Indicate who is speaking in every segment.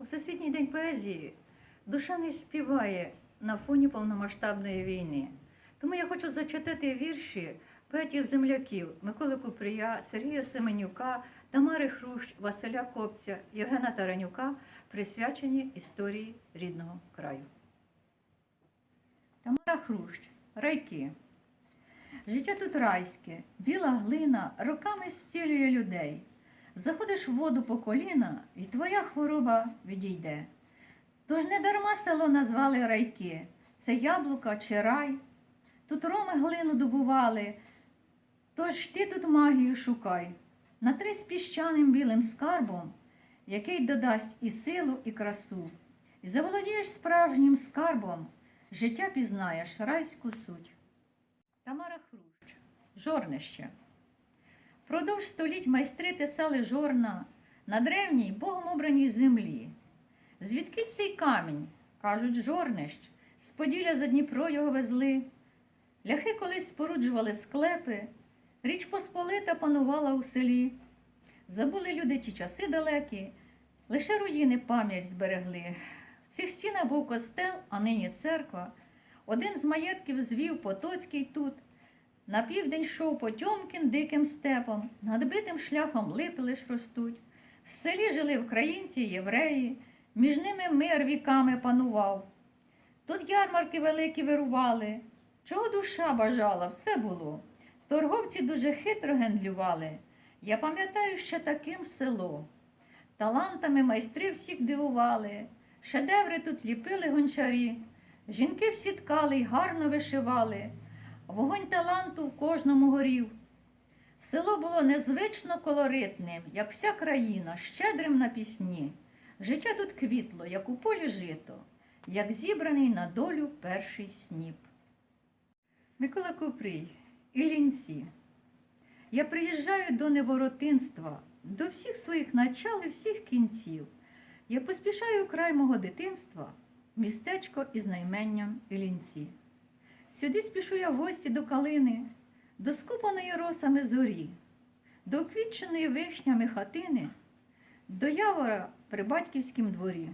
Speaker 1: У Всесвітній день поезії душа не співає на фоні повномасштабної війни. Тому я хочу зачитати вірші поетів-земляків Миколи Купрія, Сергія Семенюка, Тамари Хрущ, Василя Копця, Євгена Таранюка, присвячені історії рідного краю. Тамара Хрущ, райки. Життя тут райське, біла глина роками зцілює людей. Заходиш в воду по коліна, і твоя хвороба відійде. Тож не дарма село назвали райки, це яблука чи рай. Тут роми глину добували, тож ти тут магію шукай. Натри з піщаним білим скарбом, який додасть і силу, і красу. І заволодієш справжнім скарбом, життя пізнаєш райську суть. Тамара Хрущ, жорнище. Продовж століть майстри тесали жорна на древній богом обраній землі. Звідки цей камінь, кажуть, жорнищ, з Поділля за Дніпро його везли. Ляхи колись споруджували склепи, річ Посполита панувала у селі. Забули люди ті часи далекі, лише руїни пам'ять зберегли. В цих стінах був костел, а нині церква. Один з маєтків звів Потоцький тут. На південь йшов Потьомкін диким степом, над битим шляхом липи лиш ростуть. В селі жили українці, євреї, між ними мир віками панував. Тут ярмарки великі вирували, чого душа бажала, все було. Торговці дуже хитро гендлювали. Я пам'ятаю ще таким село. Талантами майстри всіх дивували, шедеври тут ліпили гончарі, жінки всі ткали й гарно вишивали. Вогонь таланту в кожному горів. Село було незвично колоритним, як вся країна, щедрим на пісні. Життя тут квітло, як у полі жито, як зібраний на долю перший сніп. Микола Купрій, Іллінці. Я приїжджаю до неворотинства, до всіх своїх начал і всіх кінців. Я поспішаю край мого дитинства, містечко із найменням Іллінці. Сюди спішу я в гості до калини, до скупаної росами зорі, до квітченої вишнями хатини, до явора при батьківськім дворі.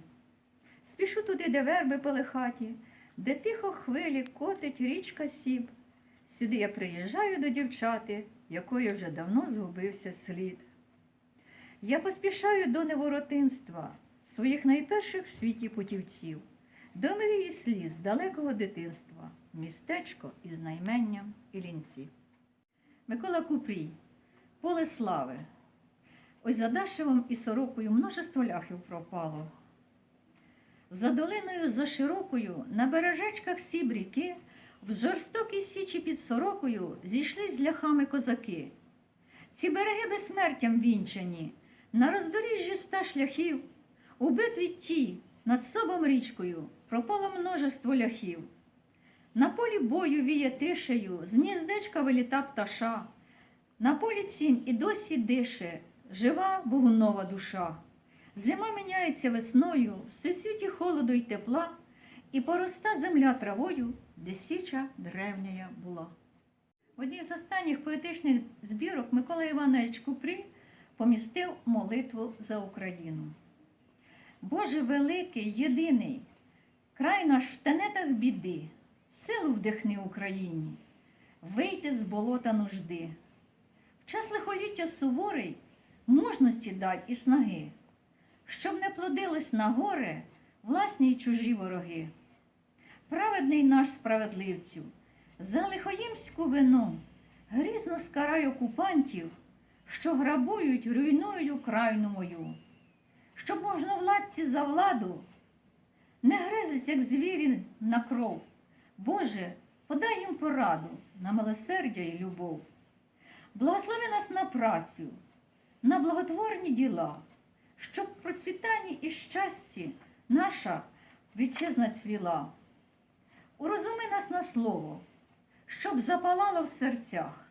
Speaker 1: Спішу туди, де верби пелехаті, де тихо хвилі котить річка сіб. Сюди я приїжджаю до дівчати, якої вже давно згубився слід. Я поспішаю до неворотинства, своїх найперших в світі путівців, до мрії сліз далекого дитинства, містечко із найменням Ілінці. Микола Купрій, поле слави. Ось за Дашевом і сорокою множество ляхів пропало. За долиною за широкою, на бережечках сіб ріки, в жорстокій січі під сорокою зійшлись з ляхами козаки. Ці береги безсмертям вінчані, на роздоріжжі ста шляхів, у битві ті над собом річкою пропало множество ляхів. На полі бою віє тишею, з гніздечка виліта пташа. На полі цім і досі дише, жива богунова душа. Зима міняється весною, всесвіті холоду й тепла, і пороста земля травою, де січа древняя була. В одній з останніх поетичних збірок Микола Іванович Купрій помістив молитву за Україну. Боже великий, єдиний, край наш в тенетах біди, силу вдихни Україні, вийти з болота нужди. В час лихоліття суворий мужності дай і снаги, щоб не плодилось на горе власні й чужі вороги. Праведний наш справедливцю, за лихоїмську вину грізно скарай окупантів, що грабують, руйнують Україну мою, щоб можновладці за владу не гризись, як звірі на кров. Боже, подай їм пораду на милосердя і любов. Благослови нас на працю, на благотворні діла, щоб в процвітанні і щасті наша вітчизна цвіла. Урозуми нас на слово, щоб запалало в серцях,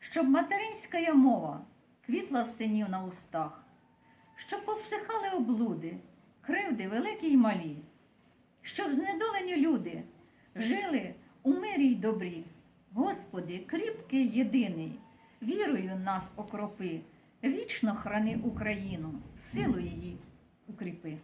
Speaker 1: щоб материнська мова квітла в синів на устах, щоб повсихали облуди, кривди великі й малі, щоб знедолені люди жили у мирі й добрі. Господи, кріпкий єдиний, вірою нас окропи, вічно храни Україну, силу її укріпи.